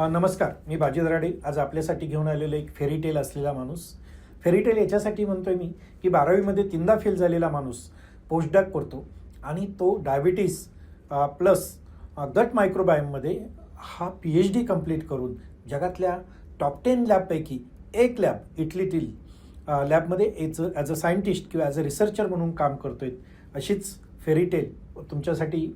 नमस्कार मी बाजी दराडे. आज आपल्यासाठी घेऊन आलेलं एक फेरीटेल असलेला माणूस. फेरीटेल याच्यासाठी म्हणतोय मी की बारावीमध्ये तीनदा फेल झालेला माणूस पोस्टडॅक करतो आणि तो डायबिटीस प्लस गट मायक्रोबायममध्ये हा पी एच डी कंप्लीट करून जगातल्या टॉप टेन लॅबपैकी एक लॅब इटलीतील लॅबमध्ये as a as a scientist किंवा ॲज अ रिसर्चर म्हणून काम करतो आहेत अशीच फेरीटेल तुमच्यासाठी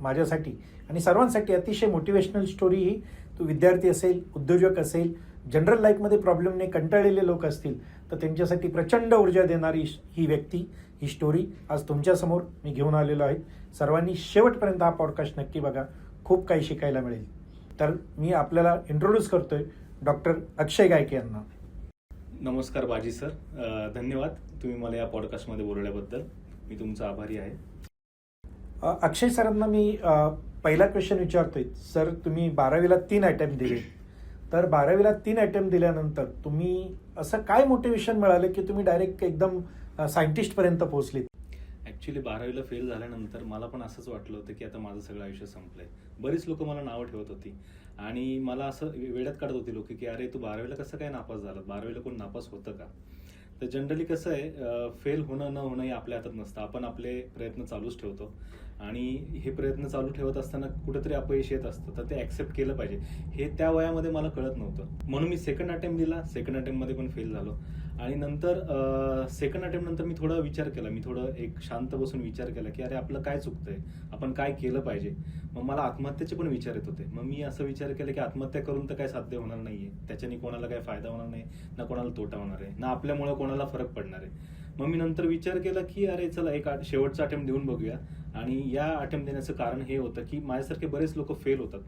माझ्यासाठी. आणि सर्वांसाठी अतिशय मोटिवेशनल स्टोरी ही. तो विद्यार्थी असेल उद्योजक असेल जनरल लाईफमध्ये प्रॉब्लेमने कंटाळलेले लोक असतील तर त्यांच्यासाठी प्रचंड ऊर्जा देणारी ही व्यक्ती ही स्टोरी आज तुमच्यासमोर मी घेऊन आलेलो आहे. सर्वांनी शेवटपर्यंत हा पॉडकास्ट नक्की बघा. खूप काही शिकायला मिळेल. तर मी आपल्याला इंट्रोड्यूस करतोय डॉक्टर अक्षय गायके यांना. नमस्कार बाजी सर. धन्यवाद तुम्ही मला या पॉडकास्टमध्ये बोलवल्याबद्दल मी तुमचा आभारी आहे. अक्षय सरांना मी पहिला क्वेश्चन विचारतोय. सर तुम्ही बारावीला तीन अटेम्प्ट दिले. तर बारावीला तीन अटेम्प्ट दिल्यानंतर तुम्ही असं काय मोटिवेशन मिळालं की तुम्ही डायरेक्ट एकदम सायंटिस्टपर्यंत पोहोचलीत? ॲक्च्युली बारावीला फेल झाल्यानंतर मला पण असंच वाटलं होतं की आता माझं सगळं आयुष्य संपलंय. बरीच लोक मला नावं ठेवत होती. आणि मला असं वेळात काढत होती लोक की अरे तू बारावीला कसं काय नापास झाला बारावीला कोण नापास होतं का? तर जनरली कसं आहे फेल होणं न होणं हे आपल्या हातात नसतं. आपण आपले प्रयत्न चालूच ठेवतो. आणि हे प्रयत्न चालू ठेवत असताना कुठेतरी अपयश येत असतं. तर ते ॲक्सेप्ट केलं पाहिजे. हे त्या वयामध्ये मला कळत नव्हतं. म्हणून मी सेकंड अटेम्प्ट दिला. सेकंड अटेम्प्टमध्ये पण फेल झालो. आणि नंतर सेकंड अटेम्प्ट नंतर मी थोडा विचार केला. मी थोडं एक शांत बसून विचार केला की अरे आपलं काय चुकतंय? आपण काय केलं पाहिजे? मग मला आत्महत्येचे पण विचार येत होते. मग मी असं विचार केला की आत्महत्या करून तर काय साध्य होणार नाहीये. त्याच्याने कोणाला काय फायदा होणार नाही. ना कोणाला तोटा होणार आहे. ना आपल्यामुळे कोणाला फरक पडणार आहे. मग मी नंतर विचार केला की अरे चला एक शेवटचा अटेम्प्ट देऊन बघूया. आणि या अटेम्प्ट देण्याचं कारण हे होतं की माझ्यासारखे बरेच लोक फेल होतात.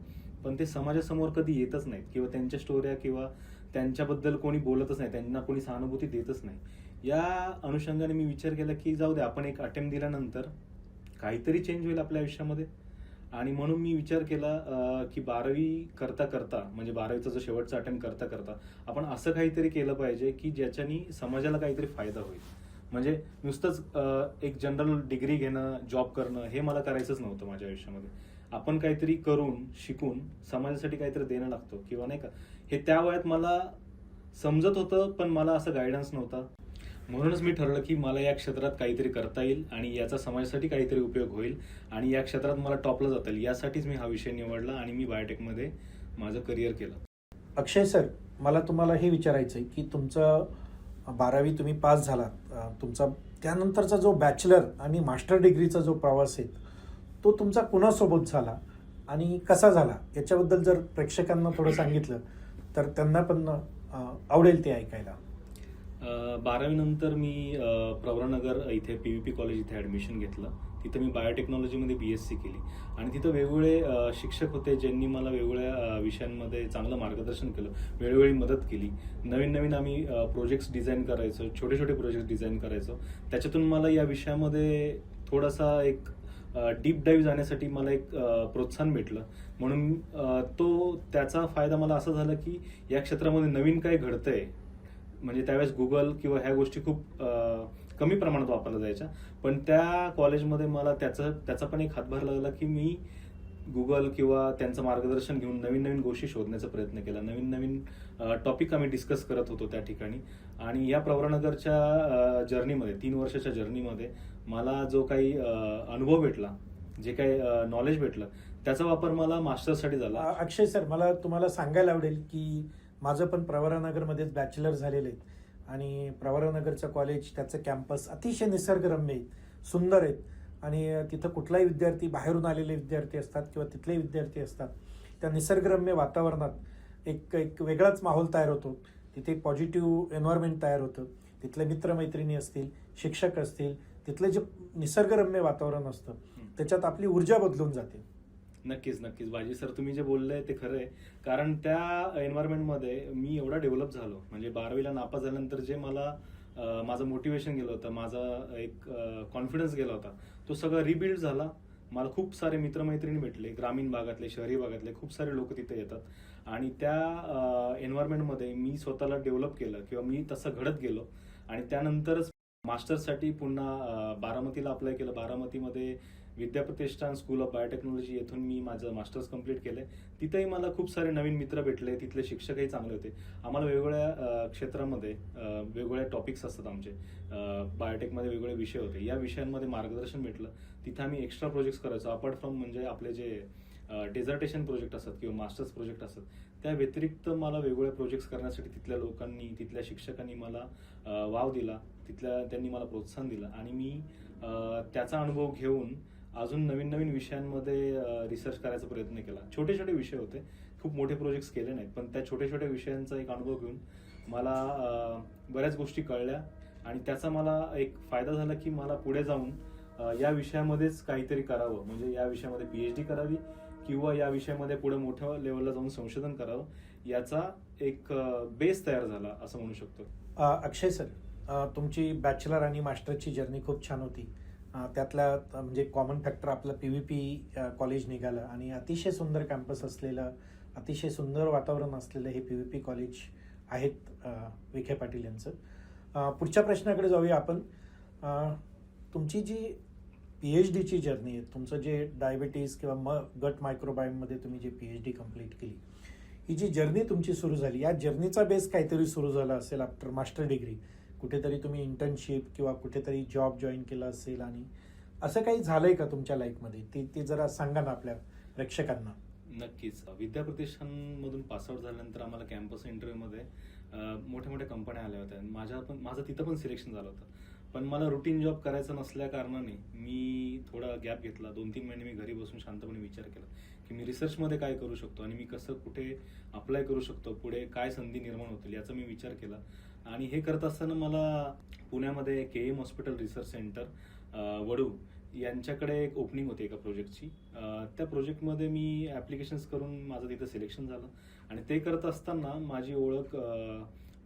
पण ते समाजासमोर कधी येतच नाहीत किंवा त्यांच्या स्टोऱ्या किंवा त्यांच्याबद्दल कोणी बोलतच नाही त्यांना कोणी सहानुभूती देतच नाही. या अनुषंगाने मी विचार केला की जाऊ दे आपण एक अटेम्प्ट दिल्यानंतर काहीतरी चेंज होईल आपल्या आयुष्यामध्ये. आणि म्हणून मी विचार केला की बारावी करता करता म्हणजे बारावीचा जो शेवटचा अटेम्प्ट करता करता आपण असं काहीतरी केलं पाहिजे की ज्याच्यानी समाजाला काहीतरी फायदा होईल. म्हणजे नुसतंच एक जनरल डिग्री घेणं जॉब करणं हे मला करायचंच नव्हतं माझ्या आयुष्यामध्ये. आपण काहीतरी करून शिकून समाजासाठी काहीतरी देणं लागतो किंवा नाही का? हे त्या वयात मला समजत होतं पण मला असं गायडन्स नव्हता. म्हणूनच मी ठरलं की मला या क्षेत्रात काहीतरी करता येईल आणि याचा समाजासाठी काहीतरी उपयोग होईल आणि या क्षेत्रात मला टॉपला जाता येईल. यासाठीच मी हा विषय निवडला आणि मी बायोटेकमध्ये माझं करिअर केलं. अक्षय सर मला तुम्हाला हे विचारायचं आहे की तुमचं बारावी तुम्ही पास झालात तुमचा त्यानंतरचा जो बॅचलर आणि मास्टर डिग्रीचा जो प्रवास आहे तो तुमचा कुणासोबत झाला आणि कसा झाला? याच्याबद्दल जर प्रेक्षकांना थोडं सांगितलं तर त्यांना पण आवडेल ते ऐकायला. बारावी नंतर मी प्रवरानगर इथे पी व्ही पी कॉलेज इथे ॲडमिशन घेतलं. तिथं मी बायोटेक्नॉलॉजीमध्ये बी एस सी केली. आणि तिथं वेगवेगळे शिक्षक होते ज्यांनी मला वेगवेगळ्या विषयांमध्ये चांगलं मार्गदर्शन केलं वेळोवेळी मदत केली. नवीन नवीन आम्ही प्रोजेक्ट्स डिझाईन करायचो छोटे छोटे प्रोजेक्ट डिझाईन करायचो. त्याच्यातून मला या विषयामध्ये थोडासा एक डीप डाईव्ह जाण्यासाठी मला एक प्रोत्साहन भेटलं. म्हणून तो त्याचा फायदा मला असा झाला की या क्षेत्रामध्ये नवीन काय घडतंय म्हणजे त्यावेळेस गुगल किंवा ह्या गोष्टी खूप कमी प्रमाणात वापरल्या जायच्या. पण त्या कॉलेजमध्ये मला त्याचं त्याचा पण एक हातभार लागला की मी गुगल किंवा त्यांचं मार्गदर्शन घेऊन नवीन नवीन गोष्टी शोधण्याचा प्रयत्न केला. नवीन नवीन टॉपिक आम्ही डिस्कस करत होतो त्या ठिकाणी. आणि या प्रवरानगरच्या जर्नीमध्ये तीन वर्षाच्या जर्नीमध्ये मला जो काही अनुभव भेटला जे काही नॉलेज भेटलं त्याचा वापर मला मास्टर्ससाठी झाला. अक्षय सर मला तुम्हाला सांगायला आवडेल की माझं पण प्रवरानगरमध्येच बॅचलर झालेलं आहे. आणि प्रवरानगरचं कॉलेज त्याचं कॅम्पस अतिशय निसर्गरम्य आहेत सुंदर आहेत आणि तिथं कुठलाही विद्यार्थी बाहेरून आलेले विद्यार्थी असतात किंवा तिथले विद्यार्थी असतात त्या निसर्गरम्य वातावरणात एक एक वेगळाच माहोल तयार होतो. तिथे एक पॉझिटिव्ह एन्व्हायरमेंट तयार होतं. तिथले मित्रमैत्रिणी असतील शिक्षक असतील तिथलं जे निसर्गरम्य वातावरण असतं त्याच्यात आपली ऊर्जा बदलून जाते. नक्कीच नक्कीच. बाजी सर तुम्ही जे बोललंय ते खरं आहे. कारण त्या एन्व्हायरमेंटमध्ये मी एवढा डेव्हलप झालो. म्हणजे बारावीला नापास झाल्यानंतर जे मला माझं मोटिवेशन गेलं होतं माझा एक कॉन्फिडन्स गेला होता तो सगळा रिबिल्ड झाला. मला खूप सारे मित्रमैत्रिणी भेटले ग्रामीण भागातले शहरी भागातले खूप सारे लोक तिथे येतात. आणि त्या एन्व्हायरमेंटमध्ये मी स्वतःला डेव्हलप केलं किंवा मी तसं घडत गेलो. आणि त्यानंतरच मास्टर्ससाठी पुन्हा बारामतीला अप्लाय केलं. बारामतीमध्ये विद्याप्रतिष्ठान स्कूल ऑफ बायोटेक्नॉलॉजी येथून मी माझं मास्टर्स कंप्लीट आहे तिथेही मला खूप सारे नवीन मित्र भेटले. तिथले शिक्षकही चांगले होते. आम्हाला वेगवेगळ्या क्षेत्रामध्ये वेगवेगळ्या टॉपिक्स असतात आमचे. बायोटेकमध्ये वेगवेगळे विषय होते. या विषयांमध्ये मार्गदर्शन भेटलं. तिथं आम्ही एक्स्ट्रा प्रोजेक्ट्स करायचो. अपार्ट फ्रॉम म्हणजे आपले जे डेझर्टेशन प्रोजेक्ट असतात किंवा मास्टर्स प्रोजेक्ट असतात त्या व्यतिरिक्त मला वेगवेगळे प्रोजेक्ट्स करण्यासाठी तिथल्या लोकांनी तिथल्या शिक्षकांनी मला वाव दिला. तिथल्या त्यांनी मला प्रोत्साहन दिलं. आणि मी त्याचा अनुभव घेऊन अजून नवीन नवीन विषयांमध्ये रिसर्च करायचा प्रयत्न केला. छोटे छोटे विषय होते. खूप मोठे प्रोजेक्ट्स केले नाहीत पण त्या छोट्या छोट्या विषयांचा एक अनुभव घेऊन मला बऱ्याच गोष्टी कळल्या आणि त्याचा मला एक फायदा झाला की मला पुढे जाऊन या विषयामध्येच काहीतरी करावं. म्हणजे या विषयामध्ये पी एच डी करावी किंवा या विषयामध्ये पुढे मोठ्या लेवलला जाऊन संशोधन करावं याचा एक बेस तयार झाला असं म्हणू शकतो. अक्षय सर तुमची बॅचलर आणि मास्टरची जर्नी खूप छान होती. त्यातला म्हणजे कॉमन फॅक्टर आपलं पी व्ही पी कॉलेज निघालं आणि अतिशय सुंदर कॅम्पस असलेलं अतिशय सुंदर वातावरण असलेलं हे पी व्ही पी कॉलेज आहेत विखे पाटील यांचं. पुढच्या प्रश्नाकडे जाऊया आपण. तुमची जी पी एच डीची जर्नी आहे तुमचं जे डायबिटीज किंवा म गट मायक्रोबायोममध्ये तुम्ही जी पी एच डी कंप्लीट केली ही जी जर्नी तुमची सुरू झाली या जर्नीचा बेस काहीतरी सुरू झाला असेल आफ्टर मास्टर डिग्री कुठेतरी तुम्ही इंटर्नशिप किंवा कुठेतरी जॉब जॉईन केला असेल आणि असं काही झालंय का तुमच्या लाईफमध्ये ते ते जरा सांगा ना आपल्या प्रेक्षकांना. नक्कीच. विद्या प्रतिष्ठानमधून पासआउट झाल्यानंतर आम्हाला कॅम्पस इंटरव्ह्यूमध्ये मोठ्या मोठ्या कंपन्या आल्या होत्या. माझ्या पण माझं तिथं पण सिलेक्शन झालं होतं. पण मला रुटीन जॉब करायचा नसल्या कारणाने मी थोडा गॅप घेतला. दोन तीन महिने मी घरी बसून शांतपणे विचार केला की मी रिसर्चमध्ये काय करू शकतो आणि मी कसं कुठे अप्लाय करू शकतो पुढे काय संधी निर्माण होतील याचा मी विचार केला. आणि हे करत असताना मला पुण्यामध्ये K M hospital research centre Vadu यांच्याकडे एक ओपनिंग होती एका प्रोजेक्टची. त्या प्रोजेक्टमध्ये मी ॲप्लिकेशन्स करून माझं तिथं सिलेक्शन झालं. आणि ते करत असताना माझी ओळख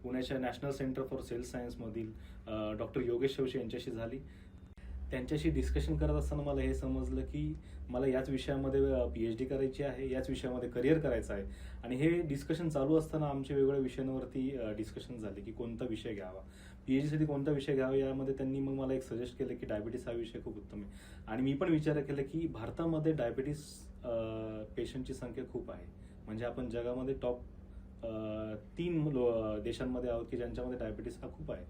पुण्याच्या नॅशनल सेंटर फॉर सेल्स सायन्समधील डॉक्टर योगेश शवशी यांच्याशी झाली. त्यांच्याशी डिस्कशन करत असताना मला हे समजलं की मला याच विषयामध्ये पी एच डी करायची आहे याच विषयामध्ये करिअर करायचं आहे. आणि हे डिस्कशन चालू असताना आमचे वेगवेगळ्या विषयांवरती डिस्कशन झाले की कोणता विषय घ्यावा. पी एच डीसाठी कोणता विषय घ्यावा यामध्ये त्यांनी मग मला एक सजेस्ट केलं की डायबिटीस हा विषय खूप उत्तम आहे. आणि मी पण विचार केला की भारतामध्ये डायबिटीस पेशंटची संख्या खूप आहे. म्हणजे आपण जगामध्ये टॉप तीन देशांमध्ये आहोत की ज्यांच्यामध्ये डायबिटीस हा खूप आहे.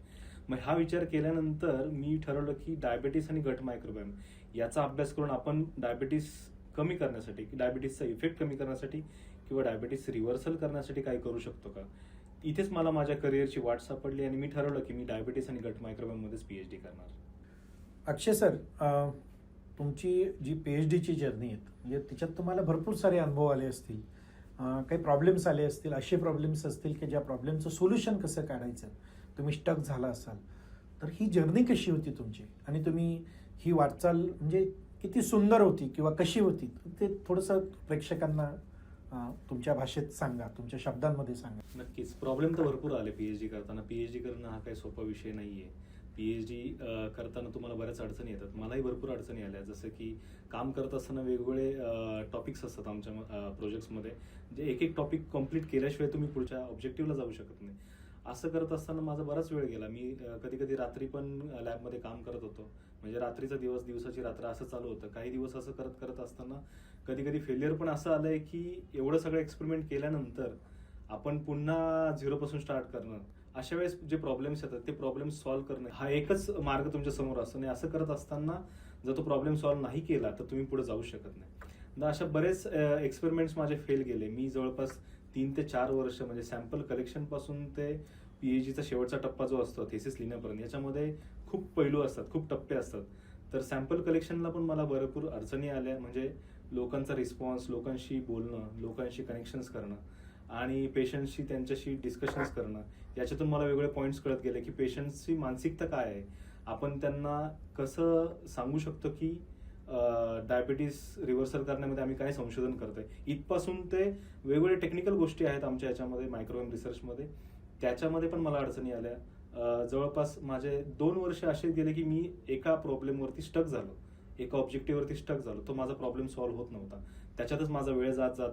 मग हा विचार केल्यानंतर मी ठरवलं की डायबिटीस आणि गट मायक्रोबायम याचा अभ्यास करून आपण डायबिटीस कमी करण्यासाठी की डायबिटीसचा इफेक्ट कमी करण्यासाठी किंवा डायबिटीस रिव्हर्सल करण्यासाठी काही करू शकतो का? इथेच मला माझ्या करिअरची वाट सापडली आणि मी ठरवलं की मी डायबिटीस आणि गट पी एच डी करणार. अक्षय सर तुमची जी पी एच डीची जर्नी आहे म्हणजे तिच्यात तुम्हाला भरपूर सारे अनुभव आले असतील. काही प्रॉब्लेम्स आले असतील असे प्रॉब्लेम्स असतील की ज्या प्रॉब्लेमचं सोल्युशन कसं काढायचं? तुम्ही स्टक झाला असाल. तर ही जर्नी कशी होती तुमची? आणि तुम्ही ही वाटचाल म्हणजे किती सुंदर होती किंवा कशी होती? ते थोडंसं प्रेक्षकांना तुमच्या भाषेत सांगा तुमच्या शब्दांमध्ये सांगा. नक्कीच. प्रॉब्लेम तर भरपूर आले पीएच डी करताना. पीएच डी करणं हा काही सोपा विषय नाही आहे पी एच डी करताना तुम्हाला बऱ्याच अडचणी येतात. मलाही भरपूर अडचणी आल्या. जसं की काम करत असताना वेगवेगळे टॉपिक्स असतात आमच्या प्रोजेक्ट्समध्ये जे एक एक टॉपिक कंप्लीट केल्याशिवाय तुम्ही पुढच्या ऑब्जेक्टिव्हला जाऊ शकत नाही. असं करत असताना माझा बराच वेळ गेला. मी कधी कधी रात्री पण लॅबमध्ये काम करत होतो. म्हणजे रात्रीचा दिवस दिवसाची रात्र असं चालू होतं. काही दिवस असं करत करत असताना कधी कधी फेल्युअर पण असं आलंय की एवढं सगळं एक्सपेरिमेंट केल्यानंतर आपण पुन्हा झिरोपासून स्टार्ट करणं अशा वेळेस जे प्रॉब्लेम्स येतात ते प्रॉब्लेम सॉल्व्ह करणं हा एकच मार्ग तुमच्यासमोर असतो. आणि असं करत असताना जर तो प्रॉब्लेम सॉल्व्ह नाही केला तर तुम्ही पुढे जाऊ शकत नाही. तर अशा बरेच एक्सपेरिमेंट्स माझे फेल गेले. मी जवळपास तीन ते चार वर्ष म्हणजे सॅम्पल कलेक्शनपासून ते पी ते डीचा शेवटचा टप्पा जो असतो थेसिस लिहिण्यापर्यंत याच्यामध्ये खूप पैलू असतात खूप टप्पे असतात. तर सॅम्पल कलेक्शनला पण मला भरपूर अडचणी आल्या. म्हणजे लोकांचा रिस्पॉन्स लोकांशी बोलणं लोकांशी कनेक्शन्स करणं. आणि पेशंटशी त्यांच्याशी डिस्कशन्स करणं. याच्यातून मला वेगवेगळे पॉईंट्स कळत गेले की पेशंटची मानसिकता काय आहे. आपण त्यांना कसं सांगू शकतो की डायबिटीस रिव्हर्सल करण्यामध्ये आम्ही काय संशोधन करतोय. इथपासून ते वेगवेगळे टेक्निकल गोष्टी आहेत आमच्या याच्यामध्ये मायक्रोवेम रिसर्चमध्ये त्याच्यामध्ये पण मला अडचणी आल्या. जवळपास माझे दोन वर्ष असे गेले की मी एका प्रॉब्लेमवरती स्टक झालो. एका ऑब्जेक्टिव्हवरती स्टक झालो. तो माझा प्रॉब्लेम सॉल्व्ह होत नव्हता. त्याच्यातच माझा वेळ जात जात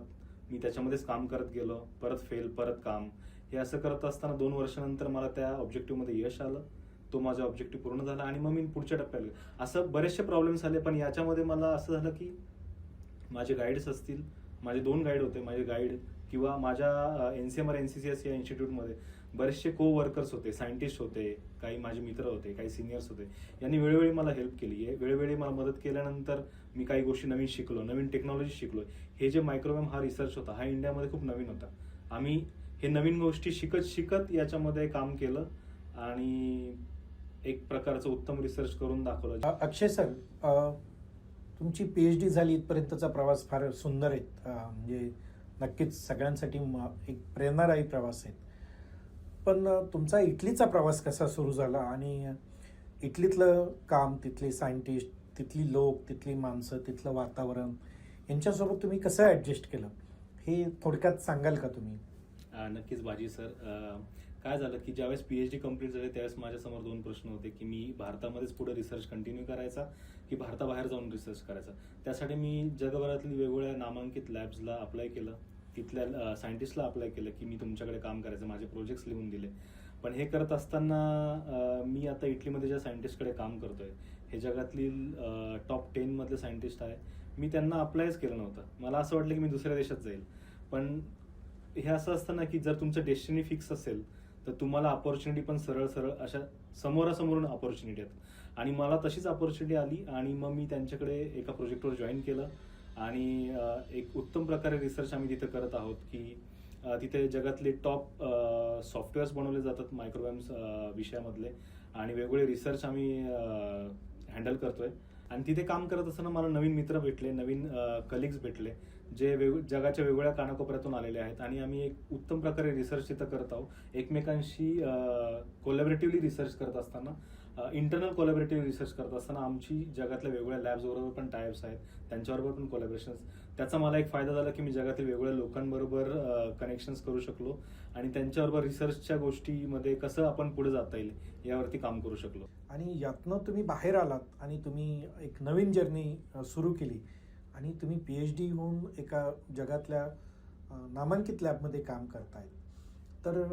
मी त्याच्यामध्येच काम करत गेलो परत फेल परत काम. हे असं करत असताना दोन वर्षानंतर मला त्या ऑब्जेक्टिव्हमध्ये यश आलं. तो माझा ऑब्जेक्टिव्ह पूर्ण झाला आणि मग मी पुढच्या टप्प्याला असं बरेचसे प्रॉब्लेम्स आले पण याच्यामध्ये मला असं झालं की माझे गाईड्स असतील माझे दोन गाईड होते माझे गाईड किंवा माझ्या N C M R N C C S या इन्स्टिट्यूटमध्ये बरेचसे को वर्कर्स होते सायंटिस्ट होते काही माझे मित्र होते काही सिनियर्स होते. यांनी वेळोवेळी मला हेल्प केली. आहे वेळोवेळी मला मदत केल्यानंतर मी काही गोष्टी नवीन शिकलो नवीन टेक्नॉलॉजी शिकलो हे जे मायक्रोवेम हा रिसर्च होता हा इंडियामध्ये खूप नवीन होता. आम्ही हे नवीन गोष्टी शिकत शिकत याच्यामध्ये काम केलं आणि एक प्रकारचं उत्तम रिसर्च करून दाखवलं. अक्षय सर तुमची पी एच डी झाली इथपर्यंतचा प्रवास फार सुंदर आहे. म्हणजे नक्कीच सगळ्यांसाठी म- एक प्रेरणादायी प्रवास आहे. पण तुमचा इटलीचा प्रवास कसा सुरू झाला? आणि इटलीतलं काम तिथले सायंटिस्ट तिथली लोक तिथली माणसं तिथलं वातावरण यांच्यासोबत तुम्ही कसं ॲडजस्ट केलं? हे थोडक्यात सांगाल का तुम्ही? नक्कीच बाजी सर. काय झालं की ज्यावेळेस पी एच डी कंप्लीट झाली त्यावेळेस माझ्यासमोर दोन प्रश्न होते की मी भारतामध्येच पुढे रिसर्च कंटिन्यू करायचा की भारताबाहेर जाऊन रिसर्च करायचा? त्यासाठी मी जगभरातील वेगवेगळ्या नामांकित लॅब्सला अप्लाय केलं. तिथल्या सायंटिस्टला अप्लाय केलं की मी तुमच्याकडे काम करायचं माझे प्रोजेक्ट्स लिहून दिले. पण हे करत असताना मी आता इटलीमध्ये ज्या सायंटिस्टकडे काम करतोय हे जगातील टॉप टेनमधले सायंटिस्ट आहे. मी त्यांना अप्लायच केलं नव्हतं. मला असं वाटलं की मी दुसऱ्या देशात जाईल. पण हे असं असतं ना की जर तुमचं डेस्टिनी फिक्स असेल तर तुम्हाला अपॉर्च्युनिटी पण सरळ सरळ अशा समोरासमोरून अपॉर्च्युनिटी आहेत. आणि मला तशीच अपॉर्च्युनिटी आली आणि मग मी त्यांच्याकडे एका प्रोजेक्टवर जॉईन केलं. आणि एक उत्तम प्रकारे रिसर्च आम्ही तिथं करत आहोत की तिथे जगातले टॉप सॉफ्टवेअर्स बनवले जातात मायक्रोवेम्स विषयामधले. आणि वेगवेगळे रिसर्च आम्ही हँडल करतोय. आणि तिथे काम करत असताना मला नवीन मित्र भेटले नवीन कलिग्स भेटले जे वेग जगाच्या वेगवेगळ्या कानाकोपऱ्यातून आलेले आहेत. आणि आम्ही एक उत्तम प्रकारे रिसर्च तिथं करत आहोत. एकमेकांशी कोलॅबरेटिव्हली रिसर्च करत असताना इंटरनल कोलॅबरेटिव्ह रिसर्च करत असताना आमची जगातल्या वेगवेगळ्या लॅब्स बरोबर पण टायप्स आहेत. त्यांच्याबरोबर पण कोलॅबरेशन त्याचा मला एक फायदा झाला की मी जगातील वेगवेगळ्या लोकांबरोबर कनेक्शन्स करू शकलो. आणि त्यांच्याबरोबर रिसर्चच्या गोष्टीमध्ये कसं आपण पुढे जाता येईल यावरती काम करू शकलो. आणि यातनं तुम्ही बाहेर आलात आणि तुम्ही एक नवीन जर्नी सुरू केली. आणि तुम्ही पी एच डी होऊन एका जगातल्या नामांकित लॅबमध्ये काम करताय तर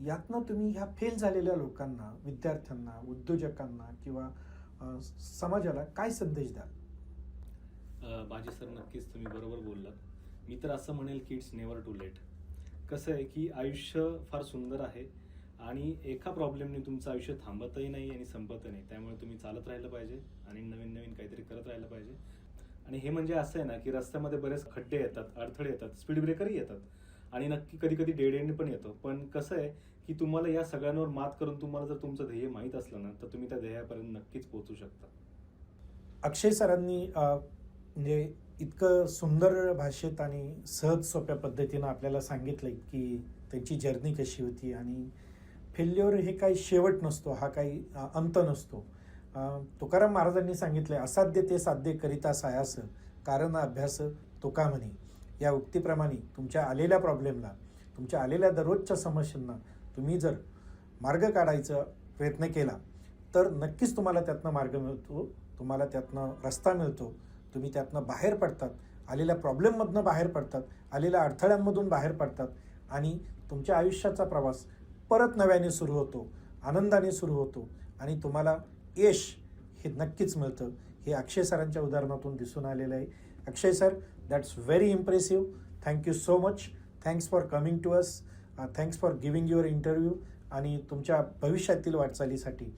यातनं तुम्ही ह्या फेल झालेल्या लोकांना विद्यार्थ्यांना उद्योजकांना किंवा समाजाला काय संदेश द्याल? बाजी सर नक्कीच तुम्ही बरोबर बोललात. मी तर असं म्हणेल की इट्स नेवर टू लेट कसं आहे की आयुष्य फार सुंदर आहे आणि एका प्रॉब्लेमने तुमचं आयुष्य थांबतही नाही आणि संपतही नाही. त्यामुळे तुम्ही चालत राहिलं पाहिजे आणि नवीन नवीन काहीतरी करत राहिलं पाहिजे. आणि हे म्हणजे असं आहे ना की रस्त्यामध्ये बरेच खड्डे येतात अडथळे येतात स्पीड ब्रेकरही येतात. आणि नक्की कधी कधी डेड एंड पण येतो. पण कसं आहे की तुम्हाला या सगळ्यांवर मात करून तुम्हाला जर तुमचं ध्येय माहीत असलं ना तर तुम्ही त्या ध्येयापर्यंत नक्कीच पोहोचू शकता. अक्षय सरांनी म्हणजे इतकं सुंदर भाषेत आणि सहज सोप्या पद्धतीनं आपल्याला सांगितलं की त्यांची जर्नी कशी होती आणि फेल्युअर हे काही शेवट नसतो हा काही अंत नसतो. तुकाराम महाराजांनी सांगितले असाध्य ते साध्य करिता सायास कारण अभ्यास तुका म्हणे. या उक्तीप्रमाणे तुमच्या आलेल्या प्रॉब्लेमला तुमच्या आलेल्या दररोजच्या समस्यांना तुम्ही जर मार्ग काढायचा प्रयत्न केला तर नक्कीच तुम्हाला त्यातनं मार्ग मिळतो तुम्हाला त्यातनं रस्ता मिळतो. तुम्ही त्यातनं बाहेर पडतात आलेल्या प्रॉब्लेममधनं बाहेर पडतात आलेल्या अडथळ्यांमधून बाहेर पडतात आणि तुमच्या आयुष्याचा प्रवास परत नव्याने सुरू होतो आनंदाने सुरू होतो आणि तुम्हाला यश हे नक्कीच मिळतं. हे अक्षय सरांच्या उदाहरणातून दिसून आलेलं आहे. Akshay sir that's very impressive thank you so much thanks for coming to us thanks for giving your interview आणि तुमच्या भविष्यातील वाटचालीसाठी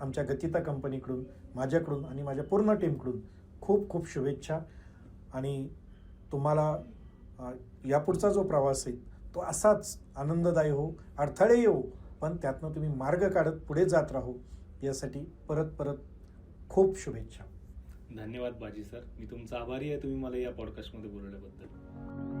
आमच्या गतिता कंपनीकडून माझ्याकडून आणि माझ्या पूर्ण टीमकडून खूप खूप शुभेच्छा. आणि तुम्हाला यापुढचा जो प्रवास आहे तो असाच आनंददायी हो अडथळे येऊ पण त्यातनं तुम्ही मार्ग काढत पुढे जात राहू यासाठी परत परत खूप शुभेच्छा. धन्यवाद बाजी सर. मी तुमचा आभारी आहे तुम्ही मला या पॉडकास्टमध्ये बोलवल्याबद्दल.